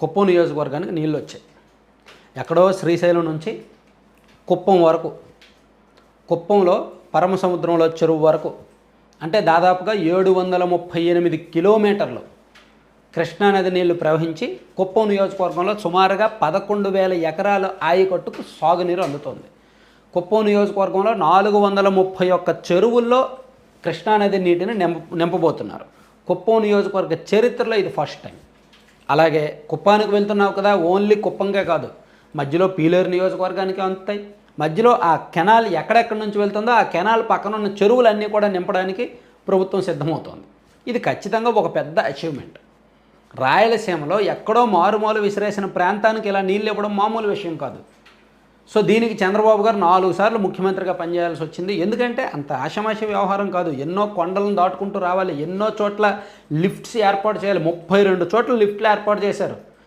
కుప్పం నియోజకవర్గానికి నీళ్ళు వచ్చాయి. ఎక్కడో శ్రీశైలం నుంచి కుప్పం వరకు కుప్పంలో పరమ సముద్రంలో చెరువు వరకు అంటే దాదాపుగా ఏడు వందల ముప్పై ఎనిమిది కిలోమీటర్లు కృష్ణానది నీళ్ళు ప్రవహించి కుప్పం నియోజకవర్గంలో సుమారుగా పదకొండు వేల ఎకరాల ఆయకట్టుకు సాగునీరు అందుతోంది. కుప్పం నియోజకవర్గంలో నాలుగు వందల ముప్పై ఒక్క చెరువుల్లో కృష్ణానది నీటిని నింప నింపబోతున్నారు. కుప్పం నియోజకవర్గ చరిత్రలో ఇది ఫస్ట్ టైం. అలాగే కుప్పానికి వెళ్తున్నావు కదా ఓన్లీ కుప్పంకే కాదు. మధ్యలో పీలేరు నియోజకవర్గానికి అందుతాయి మధ్యలో ఆ కెనాల్ ఎక్కడెక్కడి నుంచి వెళ్తుందో ఆ కెనాల్ పక్కన ఉన్న చెరువులన్నీ కూడా నింపడానికి ప్రభుత్వం సిద్ధమవుతోంది. ఇది ఖచ్చితంగా ఒక పెద్ద అచీవ్మెంట్ రాయలసీమలో ఎక్కడో మారుమూల విసిరేసిన ప్రాంతానికి ఇలా నీళ్ళు ఇవ్వడం మామూలు విషయం కాదు. సో దీనికి చంద్రబాబు గారు నాలుగు సార్లు ముఖ్యమంత్రిగా పనిచేయాల్సి వచ్చింది. ఎందుకంటే అంత ఆషమాష వ్యవహారం కాదు. ఎన్నో కొండలను దాటుకుంటూ రావాలి. ఎన్నో చోట్ల లిఫ్ట్స్ ఏర్పాటు చేయాలి. ముప్పై రెండు చోట్ల లిఫ్ట్లు ఏర్పాటు చేశారు.